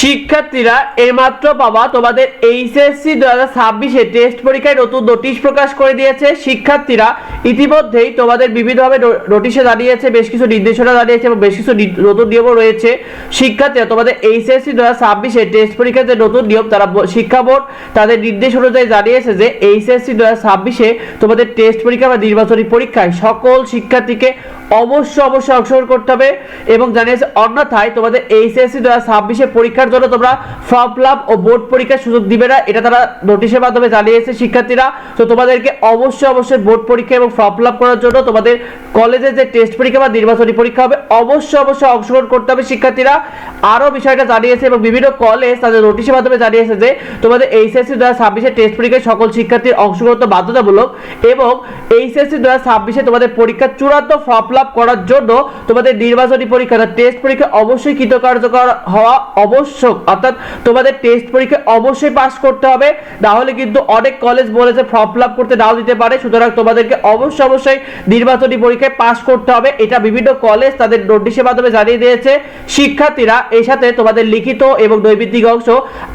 শিক্ষার্থীরা এইমাত্র পাবা তোমাদের এইচএসসি দু হাজার ছাব্বিশে টেস্ট পরীক্ষায় নতুন নোটিশ প্রকাশ করে দিয়েছে। শিক্ষার্থীরা ইতিমধ্যেই তোমাদের বিভিন্নভাবে নোটিশে দাঁড়িয়েছে, বেশ কিছু নির্দেশনা দাঁড়িয়েছে এবং বেশ কিছু নতুন নিয়মও রয়েছে। শিক্ষার্থীরা তোমাদের এইচএসসি দু হাজার ছাব্বিশে টেস্ট পরীক্ষার যে নতুন নিয়ম, তারা শিক্ষা বোর্ড তাদের নির্দেশ অনুযায়ী জানিয়েছে যে এইচএসসি দু হাজার ছাব্বিশে তোমাদের টেস্ট পরীক্ষা বা নির্বাচনী পরীক্ষায় সকল শিক্ষার্থীকে অবশ্য অবশ্যই অংশগ্রহণ করতে হবে এবং জানিয়েছে অন্যথায় তোমাদের এইচএসসি দু হাজার ছাব্বিশে পরীক্ষার জন্য তোমরা ফর্ম ফিল ও বোর্ড পরীক্ষার সুযোগ দিবে না। এটা তারা নোটিশের মাধ্যমে জানিয়েছে শিক্ষার্থীরা। তো তোমাদেরকে অবশ্যই অবশ্যই বোর্ড পরীক্ষা এবং ফর্ম ফিল করার জন্য তোমাদের কলেজে যে টেস্ট পরীক্ষা বা নির্বাচনী পরীক্ষা হবে, অবশ্যই অবশ্যই অংশগ্রহণ করতে হবে শিক্ষার্থীরা। আরও বিষয়টা জানিয়েছে এবং বিভিন্ন কলেজ তাদের নোটিশের মাধ্যমে জানিয়েছে যে তোমাদের এইচএসসি দু হাজার ছাব্বিশে টেস্ট পরীক্ষায় সকল শিক্ষার্থীর অংশগ্রহণ বাধ্যতামূলক এবং এইচএসসি দু হাজার ছাব্বিশে তোমাদের পরীক্ষার চূড়ান্ত ফর্ম করার জন্য তোমাদের নির্বাচনী পরীক্ষা টেস্ট পরীক্ষা অবশ্যই কৃতকার্যকর হওয়া আবশ্যক অর্থাৎ তোমাদের টেস্ট পরীক্ষা অবশ্যই পাস করতে হবে। না হলে কিন্তু অনেক কলেজ বলেছে ফর্ম ফিল করতে নাও দিতে পারে। সুতরাং তোমাদেরকে অবশ্যই অবশ্যই নির্বাচনী পরীক্ষায় পাস করতে হবে। এটা বিভিন্ন কলেজ তাদের নোটিশের মাধ্যমে জানিয়ে দিয়েছে। শিক্ষার্থীরা এর সাথে তোমাদের লিখিত এবং নৈবিত্তিক অংশ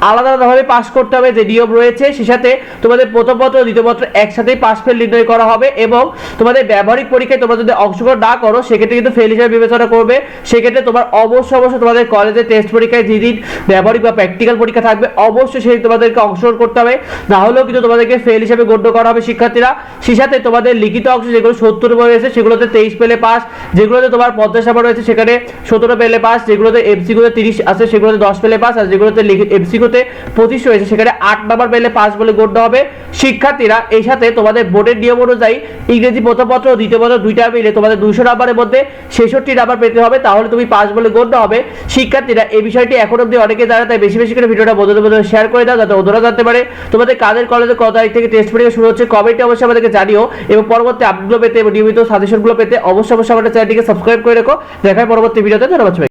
আলাদা আলাদাভাবে পাস করতে হবে, যে নিয়ম রয়েছে। সে সাথে তোমাদের প্রথম পত্র, দ্বিতীয় পত্র একসাথেই পাস ফেল নির্ণয় করা হবে এবং তোমাদের ব্যবহারিক পরীক্ষায় তোমরা যদি অংশগ্রহণ না করো, সেক্ষেত্রে কিন্তু ফেল হিসেবে বিবেচনা করবে। সেক্ষেত্রে তোমার অবশ্যই অবশ্যই তোমাদের কলেজে টেস্ট পরীক্ষায় যেদিন ব্যবহারিক বা প্র্যাকটিক্যাল পরীক্ষা থাকবে, অবশ্যই সেই তোমাদেরকে অংশগ্রহণ করতে হবে। না হলেও কিন্তু তোমাদেরকে ফেল হিসেবে গণ্য করা হবে শিক্ষার্থীরা। সে সাথে তোমাদের লিখিত অংশ যেগুলো সত্তর রয়েছে, সেগুলোতে তেইশ পেলে পাস যেগুলোতে তোমার পঞ্চাশ নাম্বার রয়েছে, সেখানে সতেরো পেলে পাস যেগুলোতে এমসিগুতে তিরিশ আছে, সেগুলোতে দশ পেলে পাস আর যেগুলোতে এমসিগুতে পঁচিশ রয়েছে, সেখানে আট নম্বর পেলে পাস বলে গণ্য হবে। শিক্ষার্থীরা এই সাথে তোমাদের বোর্ডের নিয়ম অনুযায়ী ইংরেজি প্রথম পত্র দ্বিতীয় পত্র দুইটা মিলে তোমাদের দুশো নাম্বারের মধ্যে ছেষট্টি নাম্বার পেতে হবে, তাহলে তুমি পাস বলে গণ্য হবে। শিক্ষার্থীরা এই বিষয়টি এখন অব্দি অনেকে জানে, তাই বেশি বেশি করে ভিডিওটা বন্ধুদের মধ্যে শেয়ার করে দাও, যাতে ওদেরও জানতে পারে তোমাদের কাদের কলেজে কত তারিখ থেকে টেস্ট পরীক্ষা শুরু হচ্ছে। কমেন্টে অবশ্যই আমাদেরকে জানিও। এবং পরবর্তী আপডেটগুলো পেতে এবং নিয়মিত সাজেশনগুলো পেতে অবশ্যই অবশ্যই আমাদের চ্যানেলটিকে সাবস্ক্রাইব করে রেখো। দেখায় পরবর্তী ভিডিওতে, ধন্যবাদ।